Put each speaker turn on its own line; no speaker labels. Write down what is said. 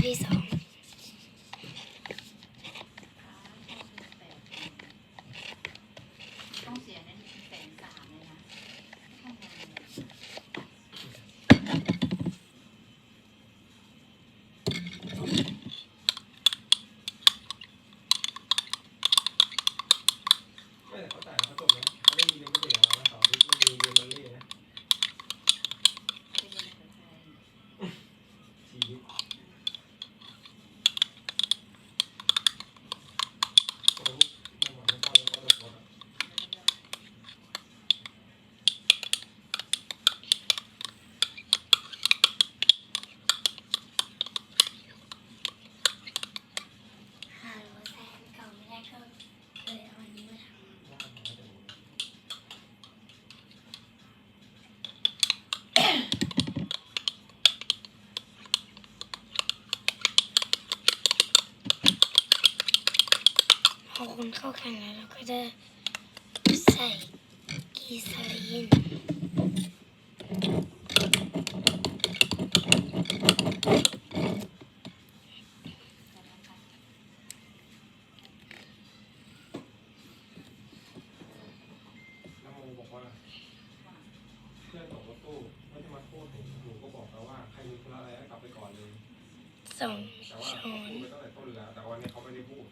Peace out. พอา
คนเข้าแข่งแล้วเราก็จะใส่กีซาลีน
แล้วโมบอกว่าเพื่อนตกรถตู้ไม่จะมาโทษผมหนูก็บอกเขาว่าใครมีธุระอะไรก็กลับไปก่อนเลย
สองช้อ
เนไปต้นแล้วแต่วันนี้เขาไม่ได้พูด